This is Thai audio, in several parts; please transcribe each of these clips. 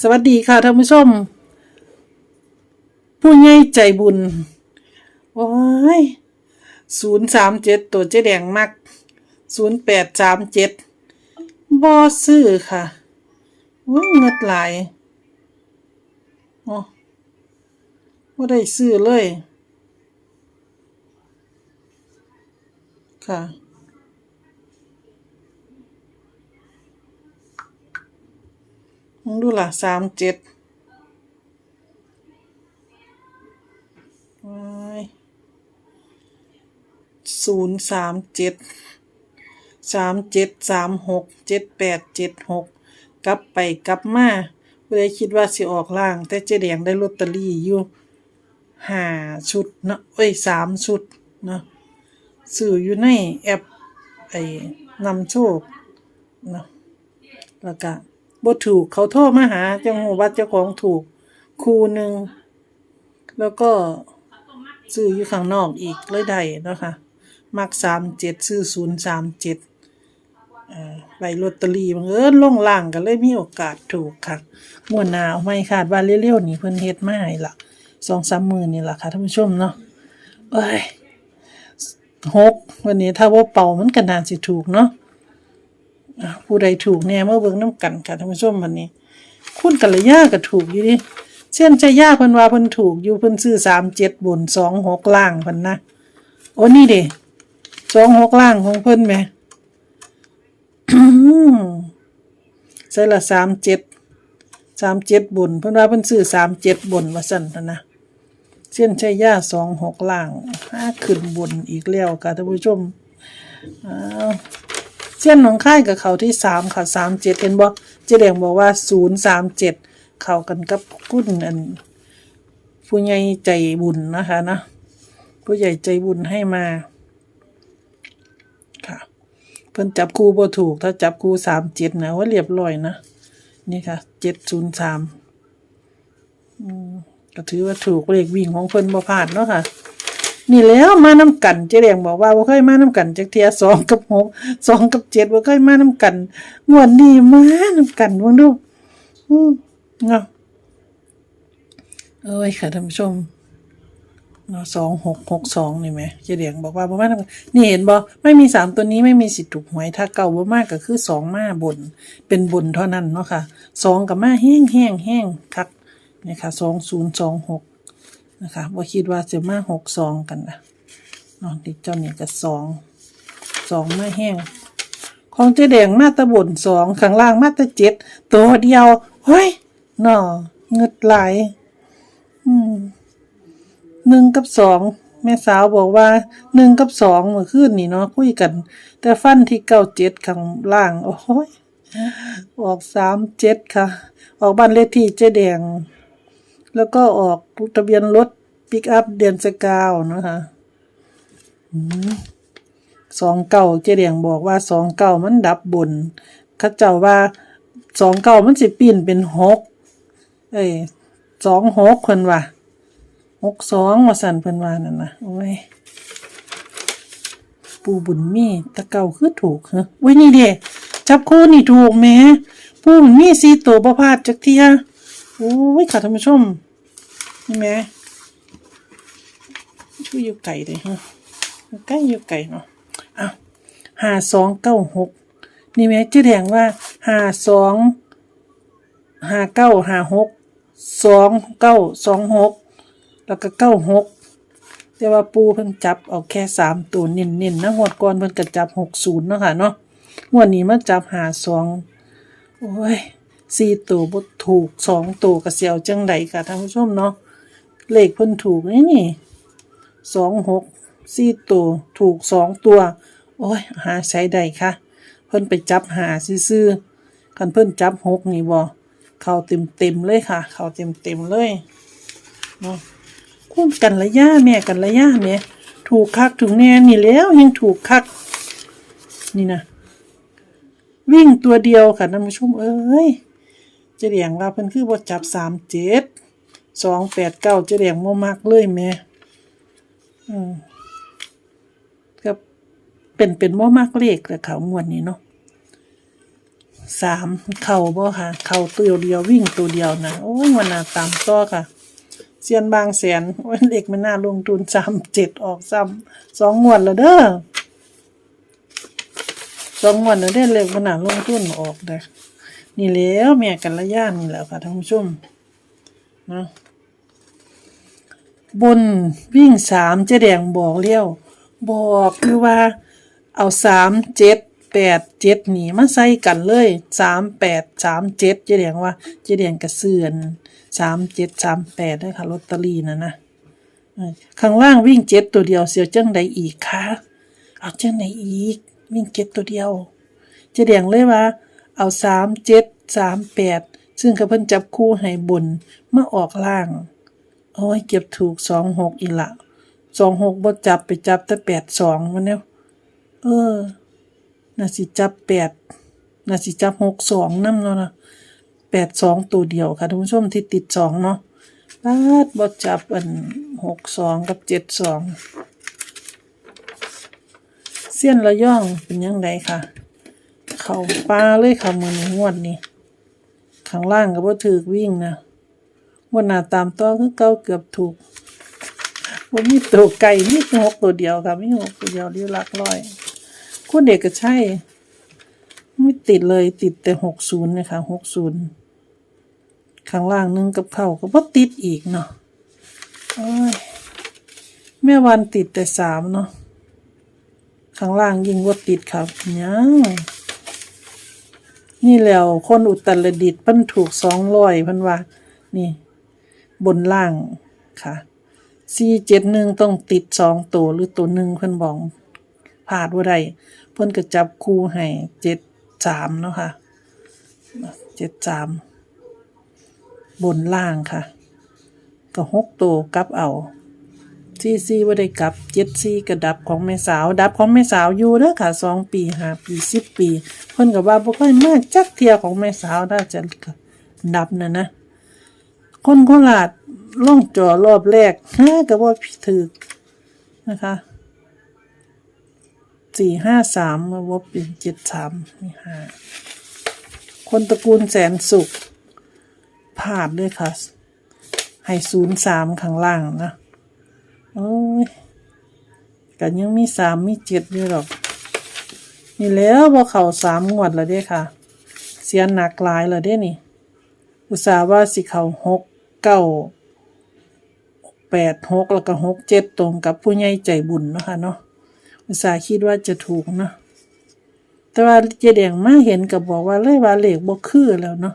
สวัสดีค่ะท่านผู้ชม ผู้ใหญ่ใจบุญโอ้ยศูนย์สามเจ็ดตัวเจ๊แดงมักศูนย์แปดสามเจ็ดบอซื้อค่ะว้าเงิดหลายโอ้ว่าได้ซื้อเลย ค่ะ มึงดูล่ะสามเจ็ดศูนย์สามเจ็ดสามเจ็ดสามหกเจ็ดแปดเจ็ดหกกลับไปกลับมาผู้ใดคิดว่าสิออกล่าง แต่เจ๊แดงได้ลอตเตอรี่อยู่ห้าชุดเนาะเอ้ยสามชุดเนาะสื่ออยู่ในแอปไอ้นำโชคเนาะแล้วก็ บ่ถูกเขาโทรมาหาเจ้าของวัดเจ้าของถูกคูหนึ่งแล้วก็ซื้ออยู่ข้างนอกอีกเลยได้นะคะมักสามเจ็ดซื้อศูนย์สามเจ็ดใบลอตเตอรี่บังเอิญลงล่างก็เลยมีโอกาสถูกค่ะงวดหนาเอาไม่คาดว่าเร็วๆนี่เพิ่นเฮ็ดมาให้ล่ะสองสามหมื่นนี่ล่ะค่ะท่านผู้ชมเนาะเอ้ยหกวันนี้ถ้าว่าเป่ามันก็น่าสิถูกเนาะ ผู้ใดถูกแน่เมื่อเบิ่งน้ำกันค่ะท่านผู้ชมวันนี้ คุณกัลยาก็ถูกอยู่ดิเช่นใจยาเพิ่นว่าเพิ่นถูกอยู่เพิ่นซื้อสามเจ็ดบนสองหกล่างเพิ่นนะโอ้นี่เด้สองหกล่างของเพิ่นแหมใส่ละสามเจ็ดสามเจ็ดบนเพิ่นว่าเพิ่นซื้อสามเจ็ดบนว่าสั่นเถนะเช่นใจย่าสองหกล่างห้าขึ้นบนอีกแล้วค่ะท่านผู้ชมอ้าว เส้นหนองค่ายกับเขาที่สามค่ะสามเจ็ดเห็นบอกเจ๊แดงบอกว่าศูนย์สามเจ็ดเข้ากันกับกุ้นอัน ผู้ใหญ่ใจบุญนะคะนะผู้ใหญ่ใจบุญให้มาค่ะ เพิ่นจับคู่บ่ถูก ถ้าจับคู่สามเจ็ดนะว่าเรียบร้อยนะนี่ค่ะเจ็ดศูนย์สามก็ถือว่าถูกเลขวิ่งของเพิ่นบ่พลาดเนาะค่ะ นี่แล้วมาน้ำกันเจ๊แดงบอกว่าบ่เคยมาน้ำกันจักเทียสองกับหกสองกับเจ็ดบ่เคยมาน้ำกันงวดนี้มาน้ำกันเบิ่งดูอืมเนาะเอ้ยค่ะท่านผู้ชมเนาสองหกหกสองนี่ไหมเจ๊แดงบอกว่าบ่มาน้ำกันนี่เห็นบ่ไม่มีสามตัวนี้ไม่มีสิทธิ์ถูกหวยถ้าเก่าบ่มากก็คือสองมาบน เป็นบนเท่านั้นเนาะค่ะสองกับมาแห้งแห้งแห้งคักนี่ค่ะสองศูนย์สองหก นะคะว่าคิดว่าจะมาหกสองกันนะเนาะดิเจ้านี่ก็สองสองมาแห้งของเจ๊แดงมาตะบนสองข้างล่างมาตะเจ็ดตัวเดียวเฮ้ยหน่อเงึดไหลายอืมหนึ่งกับสองแม่สาวบอกว่าหนึ่งกับสองเมื่อคืนนี่เนาะคุยกัน แต่ฟันที่เก้าเจ็ดข้างล่าง โอ้ยออกสามเจ็ดค่ะ ออกบ้านเลขที่เจ๊แดง แล้วก็ออกทะเบียนรถปิกอัพเดือนสกาวนะคะสองเก้าเจเดียงบอกว่าสองเก้ามันดับบนข้าเจ้าว่าสองเก้ามันสิปีนเป็นหกเอ้ยสองหกเพิ่นว่าหกสองมาสั่นเพิ่นว่านั่นนะโอ้ยปูบุญมีตะเก่าคือถูกเหรออุ้ยนี่เด้จับคู่นี่ถูกแหม่ปูบุญมีสีตัวประพาดจักเทีย โอ้ยค่ะท่านผู้ชมนี่แม่ช่วยอยู่ไก่เลยฮะใกล้อยู่ไก่เนาะอ้าวห้าสองเก้าหกนี่แม่จะแดงว่าห้าสองห้าเก้าห้าหกสองเก้าสองหกแล้วก็เก้าหกแต่ว่าปูเพิ่งจับเอาแค่สามตัวเน้นๆนะงวดก่อนเพิ่งก็จับหกศูนย์เนาะค่ะเนาะงวดนี้มาจับหาสองโอ้ย สี่ตัวบดถูกสองตัวกระเสียวจังไดค่ะท่านผู้ชมเนาะเลขเพิ่นถูกนี่นี่สองหกสี่ตัวถูกสองตัว โอ้ย หาใช้ได้ค่ะเพิ่นไปจับหาซื่อๆคันเพิ่นจับหกนี่บ่เข้าเต็มเต็มเลยค่ะ เข้าเต็มเต็มเลยเนาะคุ้มกันระยะแม่กันระยะแม่ถูกคักถึงแน่นี่แล้วยังถูกคัก นี่นะวิ่งตัวเดียวค่ะท่านผู้ชมเอ้ย จะเรียงว่าเพิ่นคือบ่จับสามเจ็ดสองแปดเก้าเจะเรียงบ่มักเลยแม่อืมก็เป็นเป็นบ่มักเลขแหละค่ะงวดนี้เนาะสามเข่าบ่ค่ะ เข่าตัวเดียววิ่งตัวเดียวนะโอ้ยมันน่าตามต่อค่ะเซียนบางแสนโอ้ยเด็กมันน่าลงทุนสามเจ็ดออกซ้ำสองงวดแล้วเด้อสองงวดแล้วเด้อเล็กมันน่าลงทุนออกเด้อ นี่แล้วแม่กันละย่านนี่แล้วค่ะท่านผู้ชมนะบนวิ่งสามเจ๊แดงบอกเลี้ยวบอกคือว่าเอาสามเจ็ดแปดเจ็ดหนีมาใส่กันเลยสามแปดสามเจ็ดเจ๊แดงว่าเจ๊แดงกระเสือนสามเจ็ดสามแปดได้ค่ะลอตเตอรี่นะนะข้างล่างวิ่งเจ็ดตัวเดียวเสียวเจังใดอีกคะเอาเจังใดอีก วิ่งเจ็ดตัวเดียวเจ๊แดงเลยว่า เอาสามเจ็ดสามแปดซึ่งเขาเพิ่นจับคู่ให้บนมาออกล่าง โอ้ยเก็บถูกสองหกอีละสองหกบ่จับไปจับแต่แปดสองมันเนี่ยเออน่าสิจับแปดน่าสิจับหกสองนั่นเนาะนะแปดสองตัวเดียวค่ะท่านผู้ชมที่ติดสองเนาะปาดบ่จับอันหกสองกับเจ็ดสองเสี้ยนระย่องเป็นยังไงค่ะ เขาปลาเลยค่ะมือนงวดนี้ข้างล่างก็บ่ถือวิ่งนะวันหน้าตามต่อคือเก่าเกือบถูกว่ามีตัวไก่มีหกตัวเดียวค่ะไมีหกตัวเดียวเรียลักร้อยคุณเด็กก็ใช่ ไม่ติดเลยติดแต่หกศูนย์นะคะหกศูนย์ข้างล่างนึงกับเขาก็บ่ติดอีกเนาะโอ้ยแม่วันติดแต่สามเนาะข้างล่างยิ่งว่าติดครับยัง นี่แล้วคนอุตรดิตถ์เพิ่นถูกสองร้อยเพิ่นว่า นี่ บนล่างค่ะสี่เจ็ดหนึ่งต้องติดสองตัวหรือตัวหนึ่งเพิ่นบอกพลาดว่าได้เพิ่นก็จับคู่ให้เจ็ดสามเนาะค่ะเจ็ดสามบนล่างค่ะ ก็หกตัวกับเอา ซี่ซีว่าได้กลับเจ็ดซีกระดับของแม่สาว ดับของแม่สาวอยู่เด้อค่ะสองปีห้าปีสิบปีเพิ่นก็ว่าบ่ค่อยมากจักเทียของแม่สาวน่าจะดับนะนะ คนโคราชล่องจอรอบแรกฮะก็ว่าถือนะคะสี่ห้าสามมาว่าเป็นเจ็ดสามนี่ห้าคนตระกูลแสนสุขพลาดด้วยค่ะ ให้ศูนย์สามข้างล่างนะ โอ้ยกันยังมีสามมีเจ็ดอยู่หรอก นี่แล้วพอเข่าสามงวดแล้วเด้ค่ะ เสียหนักหลายแล้วเด้นี่ อุตส่าห์ว่าสิเข่าหกเก้าแปดหกแล้วก็หกเจ็ดตรงกับผู้ใหญ่ใจบุญเนาะค่ะเนาะอุตส่าห์คิดว่าจะถูกเนาะแต่ว่าเจแดงมาเห็นกับบอกว่าเลยว่าเลขบ่คือแล้วเนาะ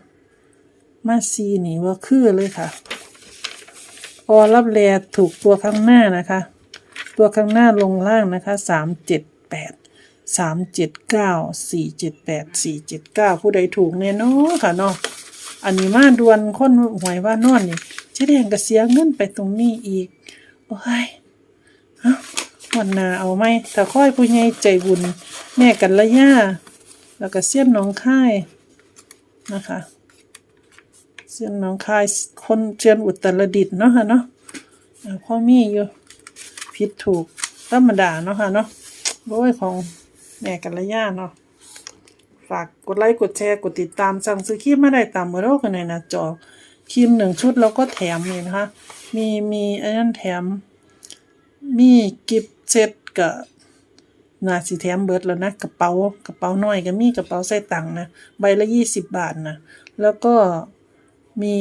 มาซีนี่ว่าคือเลยค่ะ อรับแลถูกตัวข้างหน้านะคะ ตัวข้างหน้าลงล่างนะคะสามเจ็ดแปดสามเจ็ดเก้าสี่เจ็ดแปดสี่เจ็ดเก้าผู้ใดถูกแน่นอนค่ะเนาะอันนี้มาดวนคนหวยว่านอนนี่เจ๊แดงก็เสียเงินไปตรงนี้อีก โอ้ยวันนาเอาไหมถ้าค่อยผู้ใหญ่ใจบุญ แม่กันละย่าแล้วก็เสี้ยนน้องค่ายนะคะ สียนหน้องคายคนเชียนอุตรดิตถ์เนาะค่ะเนาะพ่อมีอยู่ผิดถูกธรรมดาเนาะค่ะเนาะโอ้ยของแม่กัลยาเนาะฝากกดไลค์กดแชร์กดติดตามสั่งซื้อครีมมาได้ตามเบอร์โทรกันในหน้าจอครีมหนึ่งชุดแล้วก็แถมเลยนะคะ มีมีอันนั้นแถม มีกิฟต์เซตกับนาสิแถมเบิร์ดแล้วนะ กระเป๋ากระเป๋าน้อยก็มีกระเป๋าใส่ตังค์นะ ใบละยี่สิบบาทนะ แล้วก็ มี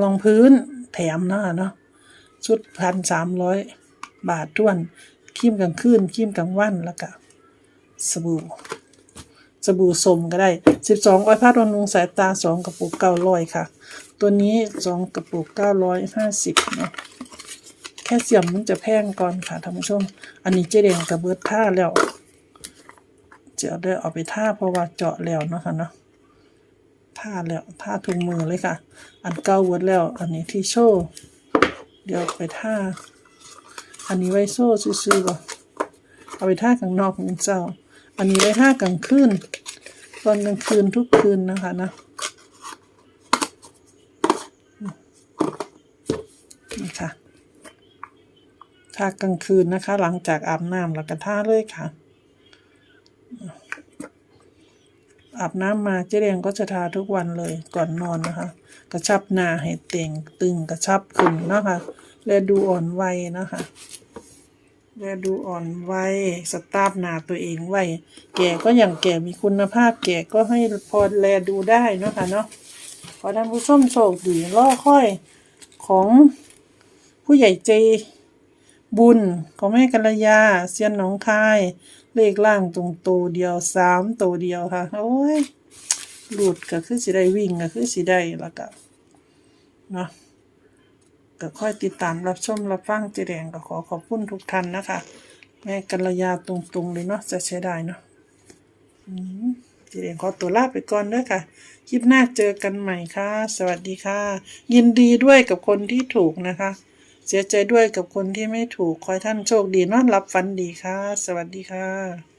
รองพื้นแถมเนาะเนาะชุดพันสามร้อยบาทท้วนครีมกลางคืนครีมกลางวันแล้วก็สบู่สบู่สมก็ได้สิบสองอ้อยพัดวันนุงสายตาสองกระปุกเก้าร้อยค่ะ ตัวนี้สองกระปุกเก้าร้อยห้าสิบเนาะแค่เสียมมันจะแพงก่อนค่ะท่านผู้ชม อันนี้เจ๊แดงกับเบิดท่าแล้วจะได้เอาไปท่าเพราะว่าเจาะแล้วเนาะค่ะเนาะ ท่าแล้วท่าถุงมือเลยค่ะ อันเก่าเบิดแล้ว อันนี้ที่โชว์เดี๋ยวไปท่า อันนี้ไว้โซ่ซื่อๆก่อนเอาไปท่ากลางนอกของเจ้า อันนี้ไว้ท่ากลางคืนตอนกลางคืนทุกคืนนะคะนะนี่ค่ะท่ากลางคืนนะคะ หลังจากอาบน้ำแล้วก็ท่าเลยค่ะ อาบน้ำมาเจ๊แดงก็จะทาทุกวันเลยก่อนนอนนะคะ กระชับหน้าให้เต่งตึงกระชับขึ้นนะคะ และดูอ่อนวัยนะคะและดูอ่อนวัยสตาร์ฟหนาตัวเองไว้แก่ก็อย่างแก่มีคุณภาพแก่ก็ให้พอแลดูได้เนาะค่ะเนาะขอท่านผู้ชมโชคดีล่อค่อยของผู้ใหญ่ใจบุญของแม่กัลยาเซียนหนองคาย เลขล่างตรงตัวเดียวสามตัวเดียวค่ะ โอ้ยหลุดก็คือสิได้วิ่งก็คือสิได้แล้วก็เนาะก็ค่อยติดตามรับชมรับฟังเจแดงก็ขอขอบคุณทุกท่านนะคะ แม่กัลยาตรงๆเลยเนาะจะใช้ได้เนาะอืมเจแดงขอตัวลาไปก่อนเด้อค่ะ คลิปหน้าเจอกันใหม่ค่ะ สวัสดีค่ะ ยินดีด้วยกับคนที่ถูกนะคะ เสียใจด้วยกับคนที่ไม่ถูก คอยท่านโชคดีนอนรับฝันดีค่ะ สวัสดีค่ะ